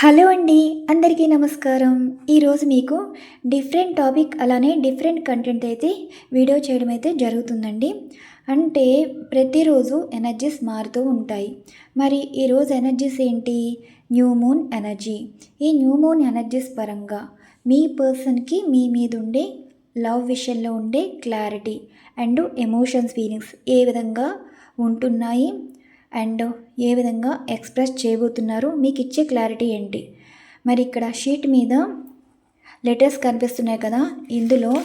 Hello అండి అందరికీ నమస్కారం. ఈరోజు మీకు డిఫరెంట్ టాపిక్ అలానే డిఫరెంట్ కంటెంట్ అయితే వీడియో చేయడం అయితే జరుగుతుందండి. అంటే ప్రతిరోజు ఎనర్జీస్ మారుతూ ఉంటాయి. మరి ఈరోజు ఎనర్జీస్ ఏంటి? New moon energy. ఈ న్యూ మూన్ ఎనర్జీస్ పరంగా మీ పర్సన్కి మీ మీద ఉండే లవ్ విషయంలో ఉండే క్లారిటీ అండ్ ఎమోషన్స్ ఫీలింగ్స్ ఏ విధంగా ఉంటున్నాయి? అండ్ ఏ విధంగా ఎక్స్ప్రెస్ చేయబోతున్నారు మీకు ఇచ్చే క్లారిటీ ఏంటి? మరి ఇక్కడ షీట్ మీద లెటర్స్ కనిపిస్తున్నాయి కదా ఇందులో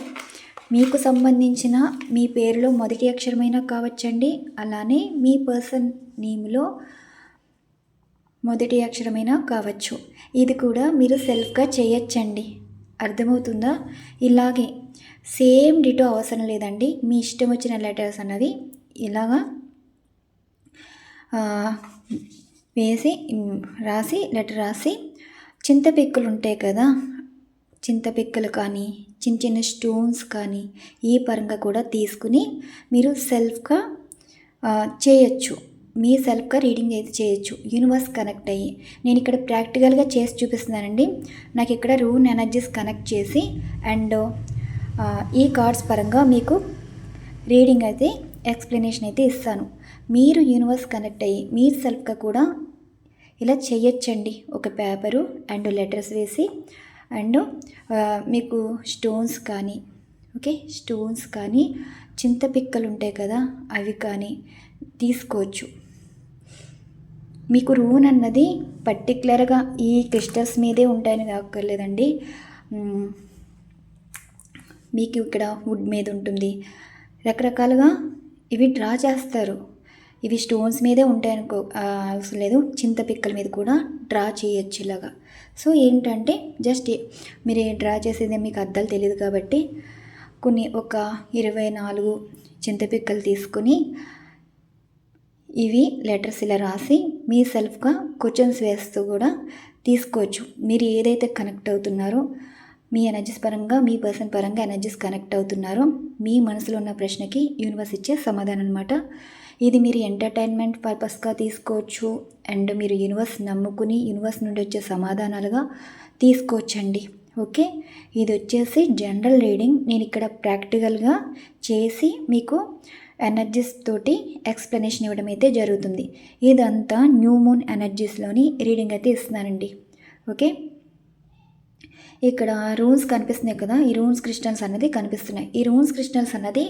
మీకు సంబంధించిన మీ పేరులో మొదటి అక్షరమైనా కావచ్చండి అలానే మీ పర్సన్ నేమ్లో మొదటి అక్షరమైనా కావచ్చు. ఇది కూడా మీరు సెల్ఫ్గా చేయొచ్చండి. అర్థమవుతుందా? ఇలాగే సేమ్ డిటో అవసరం లేదండి మీ ఇష్టం వచ్చిన లెటర్స్ అన్నది ఇలాగా వేసి రాసి లెటర్ రాసి చింతపిక్కలు ఉంటాయి కదా చింతపిక్కలు కానీ చిన్న చిన్న స్టోన్స్ కానీ ఈ పరంగా కూడా తీసుకుని మీరు సెల్ఫ్గా చేయొచ్చు. మీ సెల్ఫ్గా రీడింగ్ అయితే చేయొచ్చు. యూనివర్స్ కనెక్ట్ అయ్యి. నేను ఇక్కడ ప్రాక్టికల్గా చేసి చూపిస్తున్నానండి. నాకు ఇక్కడ రూన్ ఎనర్జీస్ కనెక్ట్ చేసి అండ్ ఈ కార్డ్స్ పరంగా మీకు రీడింగ్ అయితే ఎక్స్ప్లెనేషన్ అయితే ఇస్తాను. మీరు యూనివర్స్ కనెక్ట్ అయ్యి మీరు సెల్ఫ్గా కూడా ఇలా చేయొచ్చండి. ఒక పేపరు అండ్ లెటర్స్ వేసి అండ్ మీకు స్టోన్స్ కానీ ఓకే స్టోన్స్ కానీ చింతపిక్కలు ఉంటాయి కదా అవి కానీ తీసుకోవచ్చు. మీకు రూన్ అన్నది పర్టికులర్గా ఈ క్రిస్టల్స్ మీదే ఉంటాయని కాకర్లేదండి. మీకు ఇక్కడ వుడ్ మీద ఉంటుంది. రకరకాలుగా ఇవి డ్రా చేస్తారు. ఇవి స్టోన్స్ మీదే ఉంటాయనుకో అనుకో అవసరం లేదు చింతపిక్కల మీద కూడా డ్రా చేయొచ్చు ఇలాగా. సో ఏంటంటే జస్ట్ మీరు డ్రా చేసేది మీకు అద్దాలు తెలియదు కాబట్టి కొన్ని ఒక ఇరవై నాలుగు చింతపిక్కలు తీసుకుని ఇవి లెటర్స్ ఇలా రాసి మీ సెల్ఫ్గా క్వశ్చన్స్ వేస్తూ కూడా తీసుకోవచ్చు. మీరు ఏదైతే కనెక్ట్ అవుతున్నారో మీ ఎనర్జీస్ పరంగా మీ పర్సన్ పరంగా ఎనర్జీస్ కనెక్ట్ అవుతున్నారో మీ మనసులో ఉన్న ప్రశ్నకి యూనివర్స్ ఇచ్చే సమాధానం అనమాట ఇది మీరు ఎంటర్టైన్మెంట్ పర్పస్గా తీసుకోవచ్చు. అండ్ మీరు యూనివర్స్ నమ్ముకుని యూనివర్స్ నుండి వచ్చే సమాధానాలుగా తీసుకోవచ్చండి. ఓకే ఇది వచ్చేసి జనరల్ రీడింగ్ నేను ఇక్కడ ప్రాక్టికల్గా చేసి మీకు ఎనర్జీస్ తోటి ఎక్స్ప్లెనేషన్ ఇవ్వడం అయితే జరుగుతుంది. ఇదంతా న్యూ మూన్ ఎనర్జీస్లోని రీడింగ్ అయితే ఇస్తున్నానండి. ఓకే ఇక్కడ రూన్స్ కనిపిస్తున్నాయి కదా ఈ రూన్స్ క్రిస్టల్స్ అన్నది కనిపిస్తున్నాయి. ఈ రూన్స్ క్రిస్టల్స్ అన్నది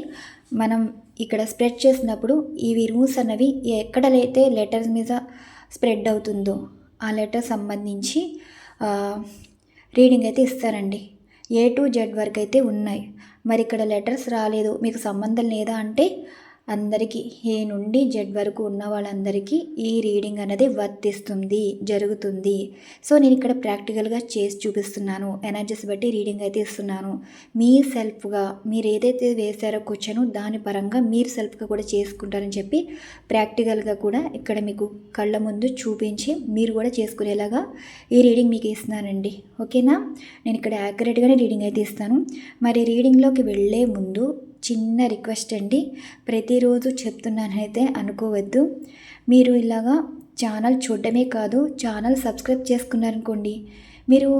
మనం ఇక్కడ స్ప్రెడ్ చేసినప్పుడు ఇవి రూన్స్ అన్నవి ఎక్కడైతే లెటర్స్ మీద స్ప్రెడ్ అవుతుందో ఆ లెటర్ సంబంధించి రీడింగ్ అయితే ఇస్తారండి. ఏ టు జెడ్ వరకు అయితే ఉన్నాయి. మరి ఇక్కడ లెటర్స్ రాలేదు. మీకు సంబంధం లేదా అంటే అందరికీ ఏ నుండి జెడ్ వరకు ఉన్న వాళ్ళందరికీ ఈ రీడింగ్ అనేది వర్తిస్తుంది జరుగుతుంది. సో నేను ఇక్కడ ప్రాక్టికల్గా చేసి చూపిస్తున్నాను ఎనర్జీస్ బట్టి రీడింగ్ అయితే ఇస్తున్నాను. మీ సెల్ఫ్గా మీరు ఏదైతే వేశారో కూర్చొని దాని పరంగా మీరు సెల్ఫ్గా కూడా చేసుకుంటారని చెప్పి ప్రాక్టికల్గా కూడా ఇక్కడ మీకు కళ్ళ ముందు చూపించి మీరు కూడా చేసుకునేలాగా ఈ రీడింగ్ మీకు ఇస్తున్నానండి. ఓకేనా? నేను ఇక్కడ యాక్యురేట్గానే రీడింగ్ అయితే ఇస్తాను. మరి రీడింగ్లోకి వెళ్ళే ముందు చిన్న రిక్వెస్ట్ అండి. ప్రతిరోజు చెప్తున్నానైతే అనుకోవద్దు. మీరు ఇలాగా ఛానల్ చూడడమే కాదు ఛానల్ సబ్స్క్రైబ్ చేసుకున్నారనుకోండి మీరు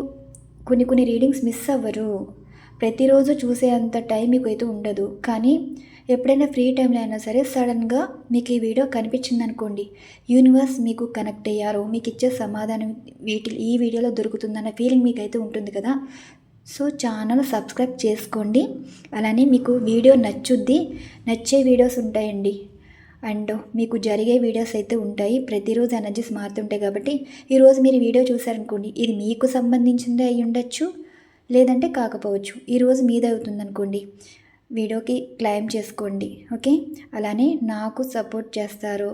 కొన్ని కొన్ని రీడింగ్స్ మిస్ అవ్వరు. ప్రతిరోజు చూసే అంత టైం మీకు అయితే ఉండదు. కానీ ఎప్పుడైనా ఫ్రీ టైంలో అయినా సరే సడన్గా మీకు ఈ వీడియో కనిపించింది అనుకోండి యూనివర్స్ మీకు కనెక్ట్ అయ్యారు మీకు ఇచ్చే సమాధానం వీటి ఈ వీడియోలో దొరుకుతుందన్న ఫీలింగ్ మీకు అయితే ఉంటుంది కదా. సో ఛానల్ సబ్స్క్రైబ్ చేసుకోండి. అలానే మీకు వీడియో నచ్చుద్ది నచ్చే వీడియోస్ ఉంటాయండి. అండ్ మీకు జరిగే వీడియోస్ అయితే ఉంటాయి. ప్రతిరోజు ఎనర్జీస్ మారుతుంటాయి కాబట్టి ఈరోజు మీరు వీడియో చూసారనుకోండి ఇది మీకు సంబంధించిందే అయి ఉండొచ్చు లేదంటే కాకపోవచ్చు. ఈరోజు మీదే అవుతుంది అనుకోండి వీడియోకి క్లైమ్ చేసుకోండి. ఓకే? అలానే నాకు సపోర్ట్ చేస్తారు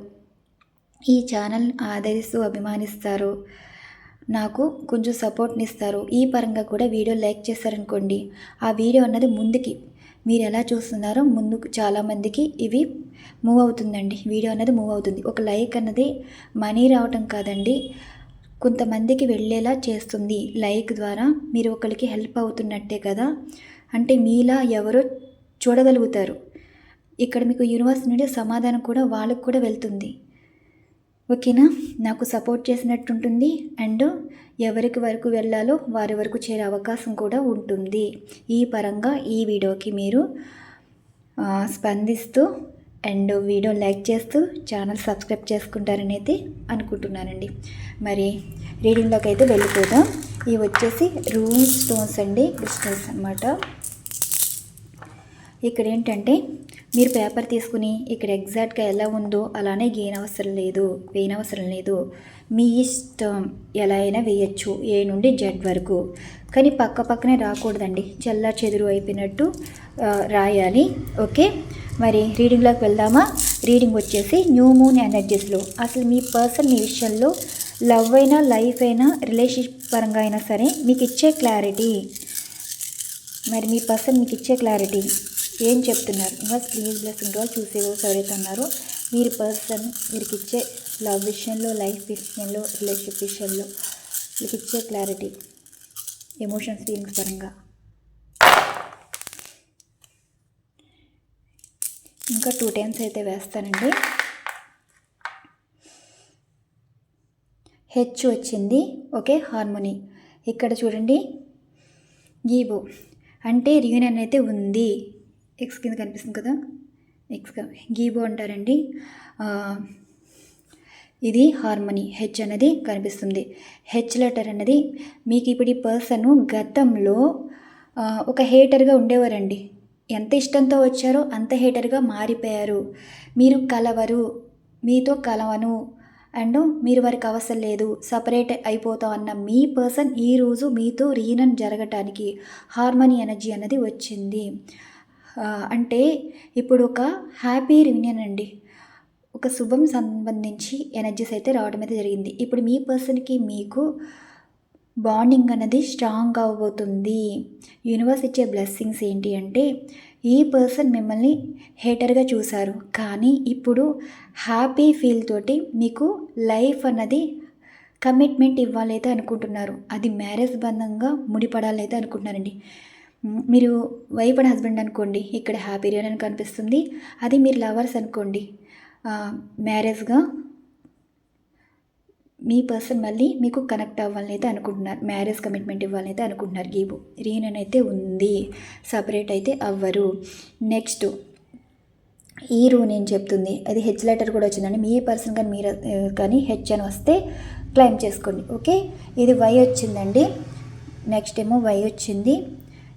ఈ ఛానల్ ఆదరిస్తూ అభిమానిస్తారు నాకు కొంచెం సపోర్ట్ని ఇస్తారు ఈ పరంగా కూడా వీడియో లైక్ చేశారనుకోండి. ఆ వీడియో అన్నది ముందుకి మీరు ఎలా చూస్తున్నారో ముందుకు చాలామందికి ఇవి మూవ్ అవుతుందండి. వీడియో అన్నది మూవ్ అవుతుంది. ఒక లైక్ అన్నది మనీ రావటం కాదండి. కొంతమందికి వెళ్ళేలా చేస్తుంది. లైక్ ద్వారా మీరు ఒకరికి హెల్ప్ అవుతున్నట్టే కదా. అంటే మీలా ఎవరో చూడగలుగుతారు. ఇక్కడ మీకు యూనివర్స్ నుండి సమాధానం కూడా వాళ్ళకు కూడా వెళ్తుంది. ఓకేనా? నాకు సపోర్ట్ చేసినట్టుంటుంది అండ్ ఎవరికి వరకు వెళ్ళాలో వారి వరకు చేరే అవకాశం కూడా ఉంటుంది. ఈ పరంగా ఈ వీడియోకి మీరు స్పందిస్తూ అండ్ వీడియో లైక్ చేస్తూ ఛానల్ సబ్స్క్రైబ్ చేసుకుంటారని అయితే అనుకుంటున్నానండి. మరి రీడింగ్లోకి అయితే వెళ్ళిపోదాం. ఇవి వచ్చేసి రూమ్ స్టోన్స్ అండి. క్రిస్టల్స్ అనమాట ఇక్కడ ఏంటంటే మీరు పేపర్ తీసుకుని ఇక్కడ ఎగ్జాక్ట్గా ఎలా ఉందో అలానే గీయనవసరం లేదు వేయనవసరం లేదు. మీ ఇష్టం ఎలా అయినా వేయచ్చు ఏ నుండి జెడ్ వరకు. కానీ పక్క పక్కనే రాకూడదండి. చల్ల చెదురు అయిపోయినట్టు రాయాలి. ఓకే? మరి రీడింగ్లోకి వెళ్దామా? రీడింగ్ వచ్చేసి న్యూ మూన్ ఎనర్జీస్లో. అసలు మీ పర్సన్ మీ విషయంలో లవ్ అయినా లైఫ్ అయినా రిలేషన్షిప్ పరంగా అయినా సరే మీకు ఇచ్చే క్లారిటీ. మరి మీ పర్సన్ మీకు ఇచ్చే క్లారిటీ. ఏం చెప్తున్నారు? ఇంకా స్క్రీన్ బ్లెస్సింగ్గా చూసే ఎవరైతే ఉన్నారో మీరు పర్సన్ మీకు ఇచ్చే లవ్ విషయంలో లైఫ్ విషయంలో రిలేషన్షిప్ విషయంలో మీకు ఇచ్చే క్లారిటీ ఎమోషన్స్ ఫీలింగ్స్ పరంగా. ఇంకా టూ టైమ్స్ అయితే వేస్తానండి. హెచ్ వచ్చింది. ఓకే హార్మోనీ ఇక్కడ చూడండి. ఈవో అంటే రీయూనియన్ అయితే ఉంది. ఎక్స్ కింద కనిపిస్తుంది కదా? ఎక్స్ గీబో అంటారండి. ఇది హార్మనీ హెచ్ అనేది కనిపిస్తుంది. హెచ్ లెటర్ అనేది మీకు ఇప్పుడు ఈ పర్సన్ గతంలో ఒక హేటర్గా ఉండేవారండి. ఎంత ఇష్టంతో వచ్చారో అంత హేటర్గా మారిపోయారు. మీరు కలవరు మీతో కలవను అండ్ మీరు వారికి అవసరం లేదు సపరేట్ అయిపోతాం అన్న మీ పర్సన్ ఈరోజు మీతో రీనన్ జరగటానికి హార్మనీ ఎనర్జీ అనేది వచ్చింది. అంటే ఇప్పుడు ఒక హ్యాపీ రియూనియన్ అండి. ఒక శుభం సంబంధించి ఎనర్జీస్ అయితే రావడం అయితే జరిగింది. ఇప్పుడు మీ పర్సన్కి మీకు బాండింగ్ అనేది స్ట్రాంగ్ అవ్వబోతుంది. యూనివర్స్ ఇచ్చే బ్లెస్సింగ్స్ ఏంటి అంటే ఈ పర్సన్ మిమ్మల్ని హేటర్గా చూశారు. కానీ ఇప్పుడు హ్యాపీ ఫీల్ తోటి మీకు లైఫ్ అన్నది కమిట్మెంట్ ఇవ్వాలైతే అనుకుంటున్నారు. అది మ్యారేజ్ బంధంగా ముడిపడాలైతే అనుకుంటున్నారండి. మీరు వైఫ్ అండ్ హస్బెండ్ అనుకోండి ఇక్కడ హ్యాపీ రియూనియన్ కనిపిస్తుంది. అది మీరు లవర్స్ అనుకోండి. మ్యారేజ్గా మీ పర్సన్ మళ్ళీ మీకు కనెక్ట్ అవ్వాలని అయితే అనుకుంటున్నారు. మ్యారేజ్ కమిట్మెంట్ ఇవ్వాలని అయితే అనుకుంటున్నారు. గీబు రీయూనియన్ అయితే ఉంది. సపరేట్ అయితే అవ్వరు. నెక్స్ట్ ఈ రూ నేను చెప్తుంది. అది హెచ్ లెటర్ కూడా వచ్చిందండి. మీ పర్సన్ కానీ మీరు కానీ హెచ్ అని వస్తే క్లైమ్ చేసుకోండి. ఓకే? ఇది వై వచ్చిందండి. నెక్స్ట్ ఏమో వై వచ్చింది.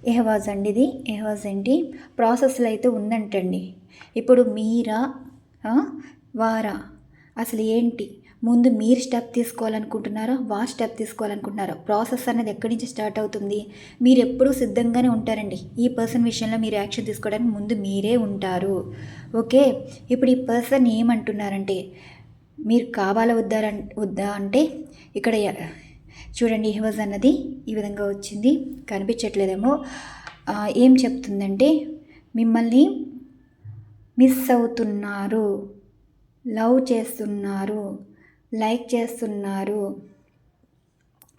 ఎహవాజ్ అండి ఇది. ఎహవాజ్ ఏంటి? ప్రాసెస్లో అయితే ఉందంటండి. ఇప్పుడు మీరా వారా? అసలు ఏంటి? ముందు మీరు స్టెప్ తీసుకోవాలనుకుంటున్నారా? వా స్టెప్ తీసుకోవాలనుకుంటున్నారా? ప్రాసెస్ అనేది ఎక్కడి నుంచి స్టార్ట్ అవుతుంది? మీరు ఎప్పుడూ సిద్ధంగానే ఉంటారండి. ఈ పర్సన్ విషయంలో మీరు యాక్షన్ తీసుకోవడానికి ముందు మీరే ఉంటారు. ఓకే? ఇప్పుడు ఈ పర్సన్ ఏమంటున్నారంటే మీరు కావాలా వద్దా వద్దా అంటే ఇక్కడ చూడండి హివజ్ అన్నది ఈ విధంగా వచ్చింది. కనిపించట్లేదేమో. ఏం చెప్తుందంటే మిమ్మల్ని మిస్ అవుతున్నారు లవ్ చేస్తున్నారు లైక్ చేస్తున్నారు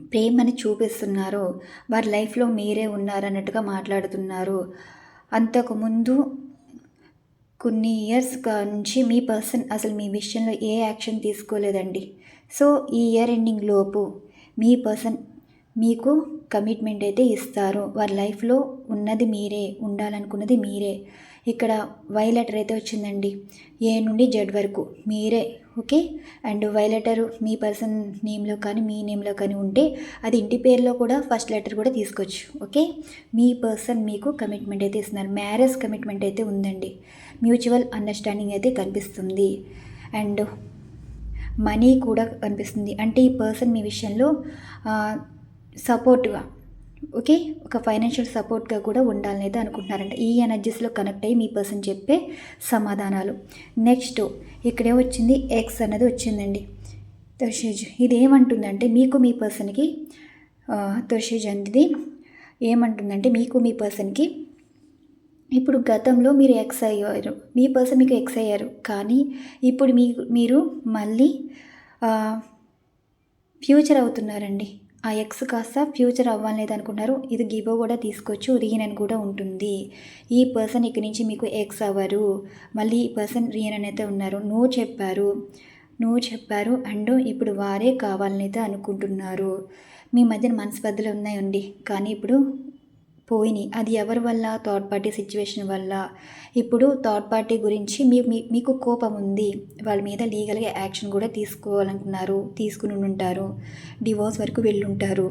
ప్రేమని చూపిస్తున్నారు వారి లైఫ్లో మీరే ఉన్నారన్నట్టుగా మాట్లాడుతున్నారు. అంతకుముందు కొన్ని ఇయర్స్ నుంచి మీ పర్సన్ అసలు మీ విషయంలో ఏ యాక్షన్ తీసుకోలేదండి. సో ఈ ఇయర్ ఎండింగ్ లోపు మీ పర్సన్ మీకు కమిట్మెంట్ అయితే ఇస్తారు. వారి లైఫ్లో ఉన్నది మీరే ఉండాలనుకున్నది మీరే. ఇక్కడ వై లెటర్ అయితే వచ్చిందండి. ఏ నుండి జెడ్ వరకు మీరే ఓకే? అండ్ వై లెటర్ మీ పర్సన్ నేమ్లో కానీ మీ నేమ్లో కానీ ఉంటే అది ఇంటి పేరులో కూడా ఫస్ట్ లెటర్ కూడా తీసుకోవచ్చు ఓకే? మీ పర్సన్ మీకు కమిట్మెంట్ అయితే ఇస్తున్నారు. మ్యారేజ్ కమిట్మెంట్ అయితే ఉందండి. మ్యూచువల్ అండర్స్టాండింగ్ అయితే కనిపిస్తుంది. అండ్ మనీ కూడా కనిపిస్తుంది. అంటే ఈ పర్సన్ మీ విషయంలో సపోర్ట్గా ఓకే? ఒక ఫైనాన్షియల్ సపోర్ట్గా కూడా ఉండాలని అయితే అనుకుంటున్నారంట. ఈ ఎనర్జీస్లో కనెక్ట్ అయ్యి మీ పర్సన్ చెప్పే సమాధానాలు. నెక్స్ట్ ఇక్కడే వచ్చింది ఎక్స్ అనేది వచ్చిందండి. తర్షేజ్ ఇది ఏమంటుందంటే మీకు మీ పర్సన్కి తర్షేజ్ అనేది ఏమంటుందంటే మీకు మీ పర్సన్కి ఇప్పుడు గతంలో మీరు ఎక్స్ అయ్యారు. మీ పర్సన్ మీకు ఎక్స్ అయ్యారు. కానీ ఇప్పుడు మీ మీరు మళ్ళీ ఫ్యూచర్ అవుతున్నారండి. ఆ ఎక్స్ కాస్త ఫ్యూచర్ అవ్వాలనేది అనుకున్నారు ఇది గివో కూడా తీసుకోవచ్చు. రీనన్ కూడా ఉంటుంది. ఈ పర్సన్ ఇక్కడి నుంచి మీకు ఎక్స్ అవ్వరు. మళ్ళీ ఈ పర్సన్ రీనన్ అయితే ఉన్నారు. నువ్వు చెప్పారు. నువ్వు చెప్పారు. అండ్ ఇప్పుడు వారే కావాలనైతే అనుకుంటున్నారు. మీ మధ్యన మనస్పర్ధలు ఉన్నాయండి. కానీ ఇప్పుడు పోయినాయి అది ఎవరి వల్ల? థర్డ్ పార్టీ సిచ్యువేషన్ వల్ల. ఇప్పుడు థర్డ్ పార్టీ గురించి మీ మీకు కోపం ఉంది. వాళ్ళ మీద లీగల్గా యాక్షన్ కూడా తీసుకోవాలనుకున్నారు. తీసుకుని ఉంటారు డివోర్స్ వరకు వెళ్ళుంటారు.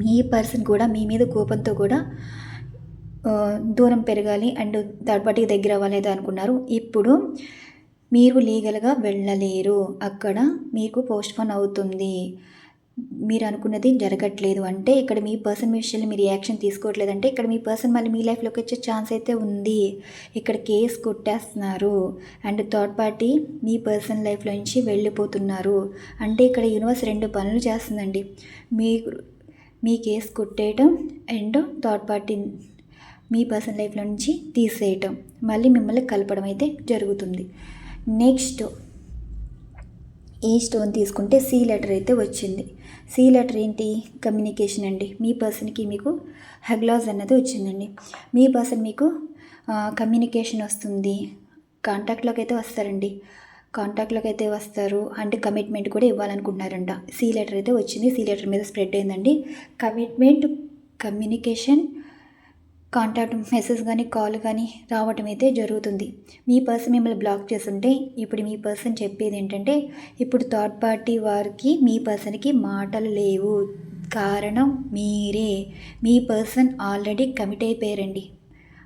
మీ పర్సన్ కూడా మీ మీద కోపంతో కూడా దూరం పెరగాలి అండ్ థర్డ్ పార్టీకి దగ్గర అవ్వలేదు అనుకున్నారు. ఇప్పుడు మీరు లీగల్గా వెళ్ళలేరు. అక్కడ మీకు పోస్ట్ పోన్ అవుతుంది. మీరు అనుకున్నది జరగట్లేదు. అంటే ఇక్కడ మీ పర్సన్ విషయంలో మీరు యాక్షన్ తీసుకోవట్లేదు. అంటే ఇక్కడ మీ పర్సన్ మళ్ళీ మీ లైఫ్లోకి వచ్చే ఛాన్స్ అయితే ఉంది. ఇక్కడ కేసు కొట్టేస్తున్నారు. అండ్ థర్డ్ పార్టీ మీ పర్సన్ లైఫ్లో నుంచి వెళ్ళిపోతున్నారు. అంటే ఇక్కడ యూనివర్స్ రెండు పనులు చేస్తుందండి. మీ మీ కేసు కొట్టేయటం అండ్ థర్డ్ పార్టీ మీ పర్సన్ లైఫ్లో నుంచి తీసేయటం. మళ్ళీ మిమ్మల్ని కలపడం అయితే జరుగుతుంది. నెక్స్ట్ ఈ స్టోన్ తీసుకుంటే సి లెటర్ అయితే వచ్చింది. సి లెటర్ ఏంటి? కమ్యూనికేషన్ అండి. మీ పర్సన్కి మీకు హెగ్లాజ్ అన్నది వచ్చిందండి. మీ పర్సన్ మీకు కమ్యూనికేషన్ వస్తుంది. కాంటాక్ట్లోకి అయితే వస్తారండి. కాంటాక్ట్లోకి అయితే వస్తారు. అంటే కమిట్మెంట్ కూడా ఇవ్వాలనుకుంటున్నారంట. సి లెటర్ అయితే వచ్చింది. సి లెటర్ మీద స్ప్రెడ్ అయిందండి. కమిట్మెంట్ కమ్యూనికేషన్ కాంటాక్ట్ మెసేజ్ కానీ కాల్ కానీ రావటం అయితే జరుగుతుంది. మీ పర్సన్ మిమ్మల్ని బ్లాక్ చేస్తుంటే ఇప్పుడు మీ పర్సన్ చెప్పేది ఏంటంటే ఇప్పుడు థర్డ్ పార్టీ వారికి మీ పర్సన్కి మాటలు లేవు. కారణం మీరే. మీ పర్సన్ ఆల్రెడీ కమిట్ అయిపోయారండి.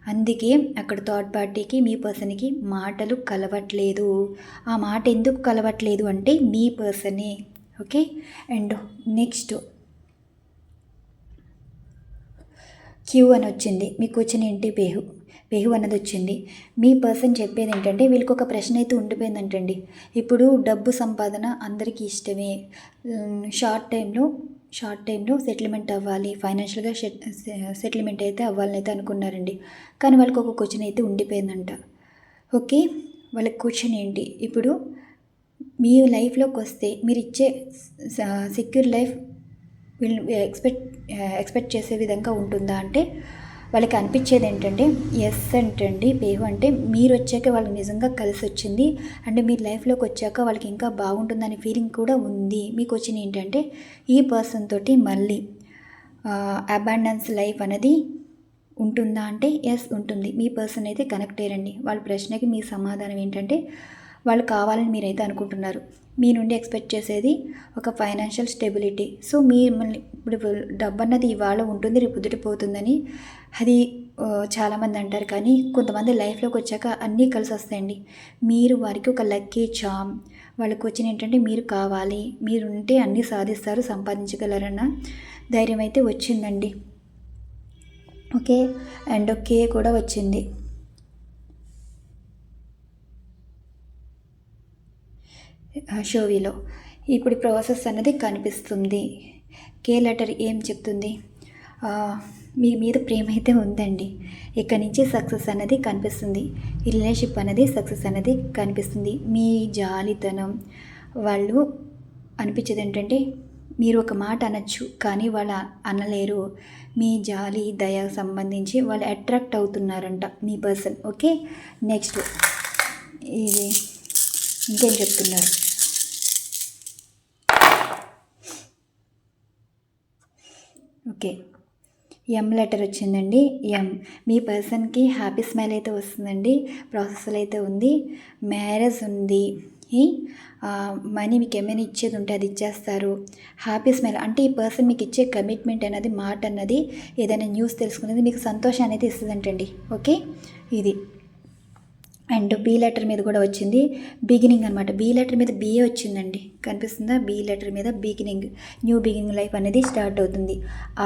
అందుకే అక్కడ థర్డ్ పార్టీకి మీ పర్సన్కి మాటలు కలవట్లేదు. ఆ మాట ఎందుకు కలవట్లేదు అంటే మీ పర్సనే. ఓకే? అండ్ నెక్స్ట్ క్యూ అని వచ్చింది. మీ వచ్చిన ఏంటి బేహు బేహు అన్నది వచ్చింది. మీ పర్సన్ చెప్పేది ఏంటంటే వీళ్ళకి ఒక ప్రశ్న అయితే ఉండిపోయిందంటండి. ఇప్పుడు డబ్బు సంపాదన అందరికీ ఇష్టమే. షార్ట్ టైంలో షార్ట్ టైంలో సెటిల్మెంట్ అవ్వాలి. ఫైనాన్షియల్గా సెటిల్మెంట్ అయితే అవ్వాలని అయితే అనుకున్నారండి. కానీ వాళ్ళకి ఒక క్వశ్చన్ అయితే ఉండిపోయిందంట. ఓకే వాళ్ళకి క్వశ్చన్ ఏంటి? ఇప్పుడు మీ లైఫ్లోకి వస్తే మీరు ఇచ్చే సెక్యూర్ లైఫ్ వీళ్ళు ఎక్స్పెక్ట్ ఎక్స్పెక్ట్ చేసే విధంగా ఉంటుందా అంటే వాళ్ళకి అనిపించేది ఏంటంటే ఎస్ అంటండి పేహు అంటే మీరు వచ్చాక వాళ్ళకి నిజంగా కలిసి వచ్చింది అంటే మీరు లైఫ్లోకి వచ్చాక వాళ్ళకి ఇంకా బాగుంటుందనే ఫీలింగ్ కూడా ఉంది. మీకు వచ్చిన ఏంటంటే ఈ పర్సన్ తోటి మళ్ళీ అబాండెన్స్ లైఫ్ అనేది ఉంటుందా అంటే ఎస్ ఉంటుంది. మీ పర్సన్ అయితే కనెక్ట్ అయ్యారండి. వాళ్ళ ప్రశ్నకి మీ సమాధానం ఏంటంటే వాళ్ళు కావాలని మీరైతే అనుకుంటున్నారు. మీ నుండి ఎక్స్పెక్ట్ చేసేది ఒక ఫైనాన్షియల్ స్టెబిలిటీ. సో మీ మిమ్మల్ని ఇప్పుడు డబ్బు అన్నది ఇవాళ ఉంటుంది రేపు పోతుందని అది చాలామంది అంటారు. కానీ కొంతమంది లైఫ్లోకి వచ్చాక అన్నీ కలిసి వస్తాయండి మీరు వారికి ఒక లక్కీ చామ్ వాళ్ళకి వచ్చిన ఏంటంటే మీరు కావాలి మీరు ఉంటే అన్నీ సాధిస్తారు సంపాదించగలరన్న ధైర్యం అయితే వచ్చిందండి. ఓకే? అండ్ ఓకే కూడా వచ్చింది. షోవిలో. ఇప్పుడు ప్రాసెస్ అనేది కనిపిస్తుంది. కే లెటర్ ఏం చెప్తుంది? మీ మీద ప్రేమ అయితే ఉందండి. ఇక్కడ నుంచి సక్సెస్ అనేది కనిపిస్తుంది. ఈ రిలేషన్షిప్ అనేది సక్సెస్ అనేది కనిపిస్తుంది. మీ జాలితనం వాళ్ళు అనిపించేది ఏంటంటే మీరు ఒక మాట అనొచ్చు కానీ వాళ్ళు అనలేరు. మీ జాలి దయ సంబంధించి వాళ్ళు అట్రాక్ట్ అవుతున్నారంట మీ పర్సన్. ఓకే? నెక్స్ట్. ఇది ఇంకేం చెప్తున్నారు? ఓకే. ఎం లెటర్ వచ్చిందండి. ఎం మీ పర్సన్కి హ్యాపీ స్మైల్ అయితే వస్తుందండి. ప్రాసెస్లో అయితే ఉంది. మ్యారేజ్ ఉంది. ఈ, మనీ మీకు ఏమైనా ఇచ్చేది ఉంటే అది ఇచ్చేస్తారు. హ్యాపీ స్మైల్ అంటే ఈ పర్సన్ మీకు ఇచ్చే కమిట్మెంట్ అనేది మాట అన్నది ఏదైనా న్యూస్ తెలుసుకునేది మీకు సంతోషాన్ని అయితే ఇస్తుందంటండి. ఓకే? ఇది. అండ్ బి లెటర్ మీద కూడా వచ్చింది బిగినింగ్ అనమాట బి లెటర్ మీద బిఏ వచ్చిందండి? కనిపిస్తుందా? బి లెటర్ మీద బిగినింగ్ న్యూ బిగినింగ్ లైఫ్ అనేది స్టార్ట్ అవుతుంది.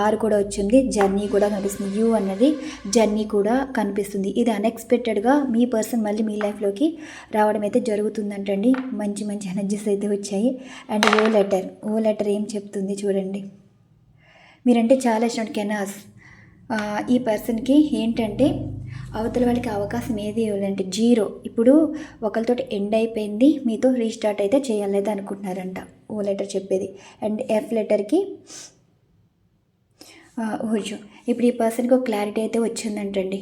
ఆర్ కూడా వచ్చింది జర్నీ కూడా కనిపిస్తుంది. యూ అన్నది జర్నీ కూడా కనిపిస్తుంది. ఇది అన్ఎక్స్పెక్టెడ్గా మీ పర్సన్ మళ్ళీ మీ లైఫ్లోకి రావడం అయితే జరుగుతుందంటండి. మంచి మంచి ఎనర్జీస్ అయితే వచ్చాయి. And O letter O letter ఏం చెప్తుంది చూడండి. మీరంటే చాలా ఇష్టం కెనాస్. ఈ పర్సన్కి ఏంటంటే అవతల వాళ్ళకి అవకాశం ఏది ఇవ్వాలంటే జీరో. ఇప్పుడు ఒకరితోటి ఎండ్ అయిపోయింది మీతో రీస్టార్ట్ అయితే చేయాలైతే అనుకుంటున్నారంట ఓ లెటర్ చెప్పేది. అండ్ ఎఫ్ లెటర్కి ఊర్జు ఇప్పుడు ఈ పర్సన్కి ఒక క్లారిటీ అయితే వచ్చిందంటండి.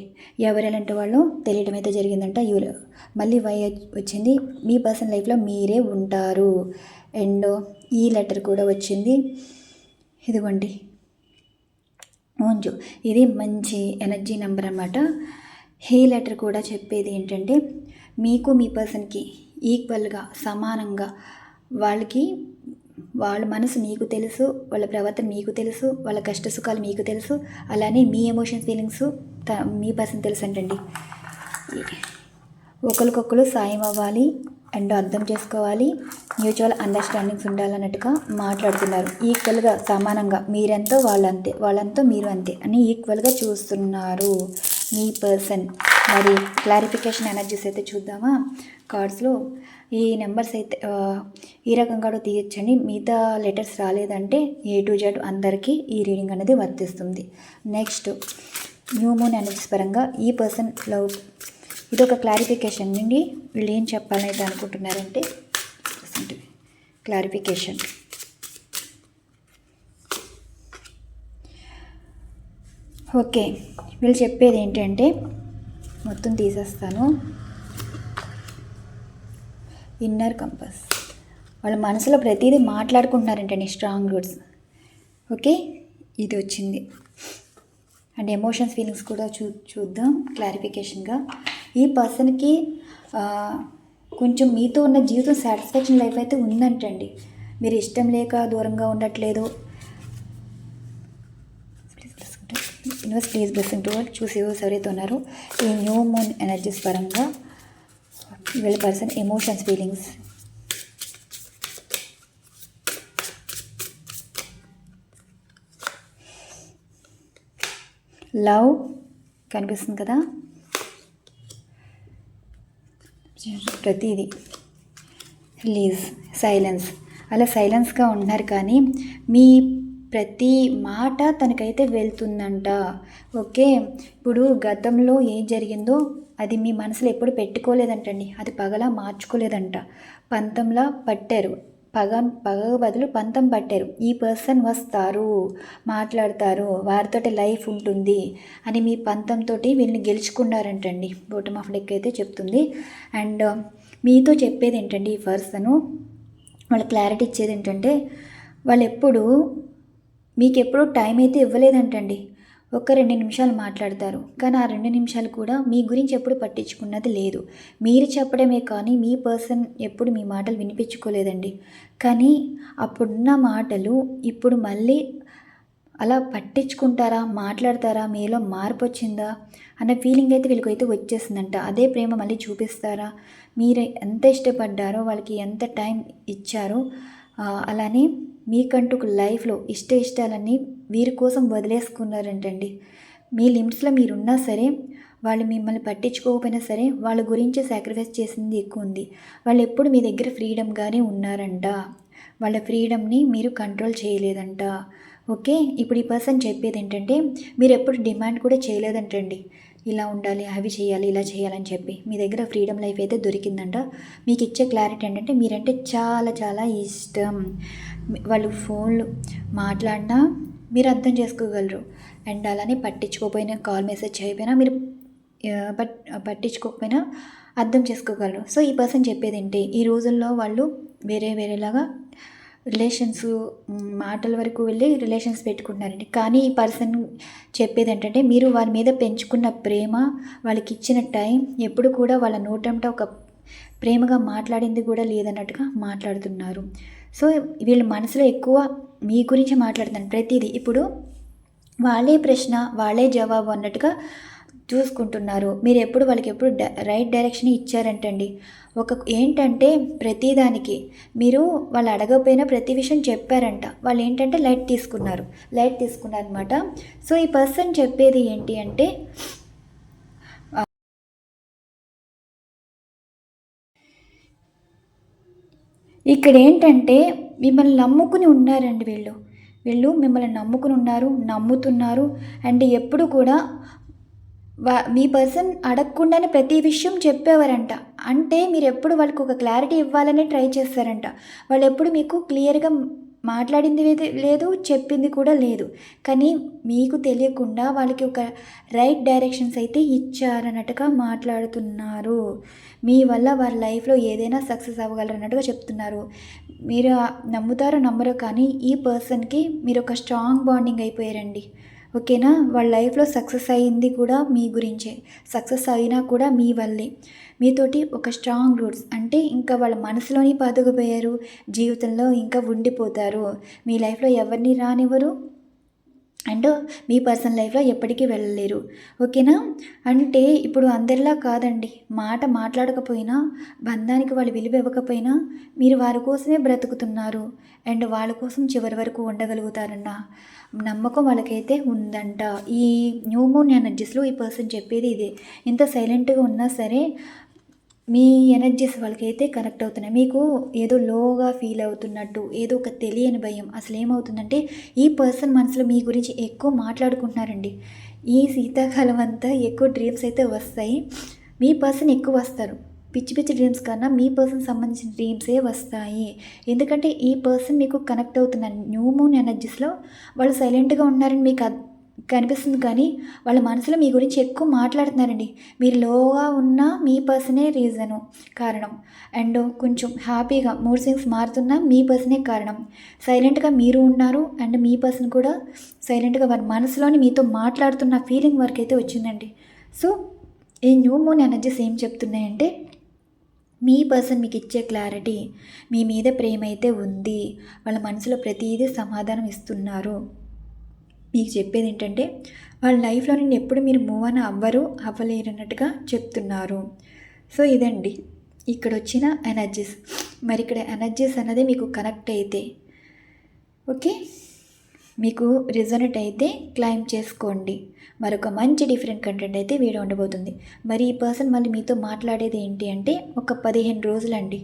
ఎవరెలాంటి వాళ్ళు తెలియడం అయితే జరిగిందంట. యూ మళ్ళీ వై వచ్చింది మీ పర్సన్ లైఫ్లో మీరే ఉంటారు. అండ్ ఈ లెటర్ కూడా వచ్చింది. ఇదిగోండి. ఉంచు ఇది మంచి ఎనర్జీ నెంబర్ అన్నమాట. హే లెటర్ కూడా చెప్పేది ఏంటంటే మీకు మీ పర్సన్కి ఈక్వల్గా సమానంగా వాళ్ళకి వాళ్ళ మనసు మీకు తెలుసు వాళ్ళ ప్రవర్తన మీకు తెలుసు వాళ్ళ కష్ట సుఖాలు మీకు తెలుసు అలానే మీ ఎమోషన్స్ ఫీలింగ్స్ త మీ పర్సన్ తెలుసు అంటండి ఒకరికొకరు సాయం అవ్వాలి అండ్ అర్థం చేసుకోవాలి మ్యూచువల్ అండర్స్టాండింగ్స్ ఉండాలన్నట్టుగా మాట్లాడుతున్నారు. ఈక్వల్గా సమానంగా మీరెంతో వాళ్ళంతే వాళ్ళంతో మీరు అంతే అని ఈక్వల్గా చూస్తున్నారు. మీ పర్సన్ మరి క్లారిఫికేషన్ ఎనర్జీస్ అయితే చూద్దామా? కార్డ్స్లో ఈ నెంబర్స్ అయితే ఈ రకంగా తీయచ్చండి. మిగతా లెటర్స్ రాలేదంటే ఏ టు జెడ్ అందరికీ ఈ రీడింగ్ అనేది వర్తిస్తుంది. నెక్స్ట్ న్యూ మూన్ ఎనర్జీస్ పరంగా ఈ పర్సన్ లవ్ ఇది ఒక క్లారిఫికేషన్ నుండి వీళ్ళు ఏం చెప్పాలని అయితే అనుకుంటున్నారంటే క్లారిఫికేషన్ ఓకే వీళ్ళు చెప్పేది ఏంటంటే మొత్తం తీసేస్తాను. ఇన్నర్ కంపస్ వాళ్ళ మనసులో ప్రతిదీ మాట్లాడుకుంటున్నారంటండి స్ట్రాంగ్ రూట్స్ ఓకే ఇది వచ్చింది. అండ్ ఎమోషన్స్ ఫీలింగ్స్ కూడా చూ చూద్దాం క్లారిఫికేషన్గా ఈ పర్సన్కి కొంచెం మీతో ఉన్న జీవితం సాటిస్ఫాక్షన్ లైఫ్ అయితే ఉందంటండి. మీరు ఇష్టం లేక దూరంగా ఉండట్లేదు యూనివర్స్ ప్లీజ్ బ్లెస్సింగ్ టు వాళ్ళు చూసి ఎవరైతే ఉన్నారో ఈ న్యూ మూన్ ఎనర్జీస్ పరంగా వీళ్ళ పర్సన్ ఎమోషన్స్ ఫీలింగ్స్ లవ్ కనిపిస్తుంది కదా? ప్రతిదీ. రిలీజ్ సైలెన్స్ అలా సైలెన్స్గా ఉంటున్నారు కానీ మీ ప్రతి మాట తనకైతే వెళ్తుందంట. ఓకే? ఇప్పుడు గతంలో ఏం జరిగిందో అది మీ మనసులో ఎప్పుడు పెట్టుకోలేదంటండి. అది పగలా మార్చుకోలేదంట. పంతంలా పట్టారు. పగ పగ బదులు పంతం పట్టారు. ఈ పర్సన్ వస్తారు మాట్లాడతారు వారితోటి లైఫ్ ఉంటుంది అని మీ పంతంతో వీళ్ళని గెలుచుకున్నారంటండి. బోటమ్ ఆఫ్ డెక్ అయితే చెప్తుంది. అండ్ మీతో చెప్పేది ఏంటండి ఈ పర్సను? వాళ్ళు క్లారిటీ ఇచ్చేది ఏంటంటే వాళ్ళు ఎప్పుడు మీకెప్పుడూ టైం అయితే ఇవ్వలేదంటండి. ఒక రెండు నిమిషాలు మాట్లాడతారు. కానీ ఆ రెండు నిమిషాలు కూడా మీ గురించి ఎప్పుడు పట్టించుకున్నది లేదు. మీరు చెప్పడమే కానీ మీ పర్సన్ ఎప్పుడు మీ మాటలు వినిపించుకోలేదండి. కానీ అప్పుడున్న మాటలు ఇప్పుడు మళ్ళీ అలా పట్టించుకుంటారా? మాట్లాడతారా? మీలో మార్పు వచ్చిందా అన్న ఫీలింగ్ అయితే వీళ్ళకైతే వచ్చేసిందంట. అదే ప్రేమ మళ్ళీ చూపిస్తారా? మీరు ఎంత ఇష్టపడ్డారో వాళ్ళకి ఎంత టైం ఇచ్చారో అలానే మీకంటూ లైఫ్లో ఇష్ట ఇష్టాలన్నీ వీరి కోసం వదిలేసుకున్నారంటండి. మీ లిమిట్స్లో మీరున్నా సరే వాళ్ళు మిమ్మల్ని పట్టించుకోకపోయినా సరే వాళ్ళ గురించి సాక్రిఫైస్ చేసింది ఎక్కువ ఉంది. వాళ్ళు ఎప్పుడు మీ దగ్గర ఫ్రీడమ్గానే ఉన్నారంట. వాళ్ళ ఫ్రీడమ్ని మీరు కంట్రోల్ చేయలేదంట. ఓకే? ఇప్పుడు ఈ పర్సన్ చెప్పేది ఏంటంటే మీరు ఎప్పుడు డిమాండ్ కూడా చేయలేదంటండి. ఇలా ఉండాలి అవి చేయాలి ఇలా చేయాలని చెప్పి. మీ దగ్గర ఫ్రీడమ్ లైఫ్ అయితే దొరికిందంట. మీకు ఇచ్చే క్లారిటీ ఏంటంటే మీరంటే చాలా చాలా ఇష్టం. వాళ్ళు ఫోన్లు మాట్లాడినా మీరు అర్థం చేసుకోగలరు. అండ్ అలానే పట్టించుకోకపోయినా కాల్ మెసేజ్ చేయకపోయినా మీరు పట్ పట్టించుకోకపోయినా అర్థం చేసుకోగలరు. సో ఈ పర్సన్ చెప్పేది ఏంటి ఈ రోజుల్లో వాళ్ళు వేరే వేరేలాగా రిలేషన్స్ మాటల వరకు వెళ్ళి రిలేషన్స్ పెట్టుకుంటున్నారండి. కానీ ఈ పర్సన్ చెప్పేది ఏంటంటే మీరు వారి మీద పెంచుకున్న ప్రేమ వాళ్ళకి ఇచ్చిన టైం ఎప్పుడు కూడా వాళ్ళ నోటంట ఒక ప్రేమగా మాట్లాడింది కూడా లేదన్నట్టుగా మాట్లాడుతున్నారు. సో వీళ్ళ మనసులో ఎక్కువ మీ గురించి మాట్లాడుతాను ప్రతిదీ. ఇప్పుడు వాళ్ళే ప్రశ్న వాళ్ళే జవాబు అన్నట్టుగా చూసుకుంటున్నారు. మీరు ఎప్పుడు వాళ్ళకి ఎప్పుడు రైట్ డైరెక్షన్ ఇచ్చారంటండి. ఒక ఏంటంటే ప్రతిదానికి మీరు వాళ్ళు అడగకపోయినా ప్రతి విషయం చెప్పారంట. వాళ్ళు ఏంటంటే లైట్ తీసుకున్నారు. లైట్ తీసుకున్నారనమాట సో ఈ పర్సన్ చెప్పేది ఏంటి అంటే ఇక్కడ ఏంటంటే మిమ్మల్ని నమ్ముకుని ఉన్నారండి వీళ్ళు. వీళ్ళు మిమ్మల్ని నమ్ముకుని ఉన్నారు నమ్ముతున్నారు. అండ్ ఎప్పుడు కూడా వా మీ పర్సన్ అడగకుండానే ప్రతి విషయం చెప్పేవారంట. అంటే మీరు ఎప్పుడు వాళ్ళకి ఒక క్లారిటీ ఇవ్వాలని ట్రై చేస్తారంట. వాళ్ళు ఎప్పుడు మీకు క్లియర్గా మాట్లాడింది లేదు చెప్పింది కూడా లేదు. కానీ మీకు తెలియకుండా వాళ్ళకి ఒక రైట్ డైరెక్షన్స్ అయితే ఇచ్చారన్నట్టుగా మాట్లాడుతున్నారు. మీ వల్ల వారి లైఫ్లో ఏదైనా సక్సెస్ అవ్వగలరన్నట్టుగా చెప్తున్నారు. మీరు నమ్ముతారో నమ్మరో కానీ ఈ పర్సన్కి మీరు ఒక స్ట్రాంగ్ బాండింగ్ అయిపోయారండి. ఓకేనా? వాళ్ళ లైఫ్లో సక్సెస్ అయింది కూడా మీ గురించే. సక్సెస్ అయినా కూడా మీ వల్లే. మీతోటి ఒక స్ట్రాంగ్ రూట్స్ అంటే ఇంకా వాళ్ళ మనసులోని పాతుకుపోయారు. జీవితంలో ఇంకా ఉండిపోతారు. మీ లైఫ్లో ఎవరిని రానివ్వరు? అండ్ మీ పర్సనల్ లైఫ్లో ఎప్పటికీ వెళ్ళలేరు. ఓకేనా? అంటే ఇప్పుడు అందరిలా కాదండి. మాట మాట్లాడకపోయినా బంధానికి వాళ్ళు విలువ ఇవ్వకపోయినా మీరు వారి కోసమే బ్రతుకుతున్నారు. అండ్ వాళ్ళ కోసం చివరి వరకు ఉండగలుగుతారన్న నమ్మకం వాళ్ళకైతే ఉందంట. ఈ న్యూ మూన్ ఎనర్జీస్లో ఈ పర్సన్ చెప్పేది ఇదే. ఇంత సైలెంట్గా ఉన్నా సరే మీ ఎనర్జీస్ వాళ్ళకైతే కనెక్ట్ అవుతున్నాయి. మీకు ఏదో లోగా ఫీల్ అవుతున్నట్టు ఏదో ఒక తెలియని భయం. అసలు ఏమవుతుందంటే ఈ పర్సన్ మనసులో మీ గురించి ఎక్కువ మాట్లాడుకుంటున్నారండి. ఈ శీతాకాలం అంతా ఎక్కువ డ్రీమ్స్ అయితే వస్తాయి. మీ పర్సన్ ఎక్కువ వస్తారు. పిచ్చి పిచ్చి డ్రీమ్స్ కన్నా మీ పర్సన్ సంబంధించిన డ్రీమ్సే వస్తాయి. ఎందుకంటే ఈ పర్సన్ మీకు కనెక్ట్ అవుతున్న న్యూ మూన్ ఎనర్జీస్లో వాళ్ళు సైలెంట్గా ఉన్నారని మీకు కనిపిస్తుంది కానీ వాళ్ళ మనసులో మీ గురించి ఎక్కువ మాట్లాడుతున్నారండి. మీరు లోగా ఉన్న మీ పర్సనే రీజను కారణం. అండ్ కొంచెం హ్యాపీగా మూడ్ సింగ్స్ మారుతున్నా మీ పర్సనే కారణం. సైలెంట్గా మీరు ఉన్నారు అండ్ మీ పర్సన్ కూడా సైలెంట్గా వారి మనసులోని మీతో మాట్లాడుతున్న ఫీలింగ్ వరకు అయితే వచ్చిందండి. సో ఈ న్యూ మూన్ ఎనర్జీస్ ఏం చెప్తున్నాయంటే మీ పర్సన్ మీకు ఇచ్చే క్లారిటీ మీ మీద ప్రేమ అయితే ఉంది. వాళ్ళ మనసులో ప్రతిదీ సమాధానం ఇస్తున్నారు. మీకు చెప్పేది ఏంటంటే వాళ్ళ లైఫ్లో నేను ఎప్పుడు మీరు మూవ్ అని అవ్వరు అవ్వలేరు అన్నట్టుగా చెప్తున్నారు. సో ఇదండి. ఇక్కడ వచ్చిన ఎనర్జీస్ మరి ఇక్కడ ఎనర్జీస్ అన్నది మీకు కనెక్ట్ అయితే ఓకే? మీకు రిజనెట్ అయితే క్లైమ్ చేసుకోండి. మరొక మంచి డిఫరెంట్ కంటెంట్ అయితే వీడియో ఉండబోతుంది. మరి ఈ పర్సన్ మళ్ళీ మీతో మాట్లాడేది ఏంటి అంటే ఒక పదిహేను రోజులండి.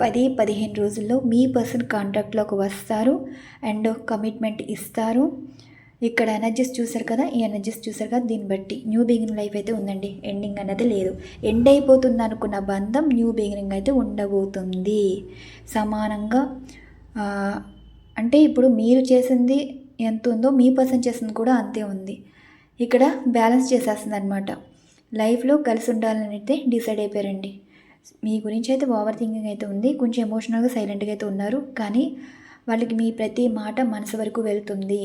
పది పదిహేను రోజుల్లో మీ పర్సన్ కాంటాక్ట్లోకి వస్తారు అండ్ కమిట్మెంట్ ఇస్తారు. ఇక్కడ ఎనర్జీస్ చూసారు కదా? ఈ ఎనర్జీస్ చూసారు కదా? దీన్ని బట్టి న్యూ బిగినింగ్ లైఫ్ అయితే ఉందండి. ఎండింగ్ అనేది లేదు. ఎండ్ అయిపోతుంది అనుకున్న బంధం న్యూ బిగినింగ్ అయితే ఉండబోతుంది. సమానంగా అంటే ఇప్పుడు మీరు చేసింది ఎంత ఉందో మీ పర్సన్ చేసింది కూడా అంతే ఉంది. ఇక్కడ బ్యాలెన్స్ చేసేస్తుంది అనమాట లైఫ్లో కలిసి ఉండాలని అయితే డిసైడ్ అయిపోయారండి. మీ గురించి అయితే ఓవర్ థింకింగ్ అయితే ఉంది. కొంచెం ఎమోషనల్గా సైలెంట్గా అయితే ఉన్నారు. కానీ వాళ్ళకి మీ ప్రతి మాట మనసు వరకు వెళ్తుంది.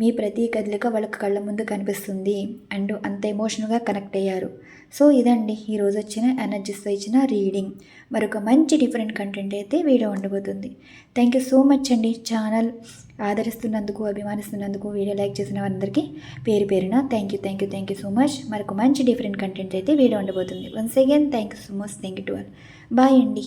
మీ ప్రతి కదలిక వాళ్ళకి కళ్ళ ముందు కనిపిస్తుంది. అండ్ అంత ఎమోషనల్గా కనెక్ట్ అయ్యారు. సో ఇదండి. ఈరోజు వచ్చిన ఎనర్జీస్తో ఇచ్చిన రీడింగ్ మరొక మంచి డిఫరెంట్ కంటెంట్ అయితే వీడియో ఉండబోతుంది. థ్యాంక్ యూ సో మచ్ అండి. ఛానల్ ఆదరిస్తున్నందుకు అభిమానిస్తున్నందుకు వీడియో లైక్ చేసిన వారందరికీ పేరు పేరున thank you thank you thank you so much మరొక మంచి డిఫరెంట్ కంటెంట్ అయితే వీడియో ఉండబోతుంది. Once again thank you so much thank you to all bye అండి.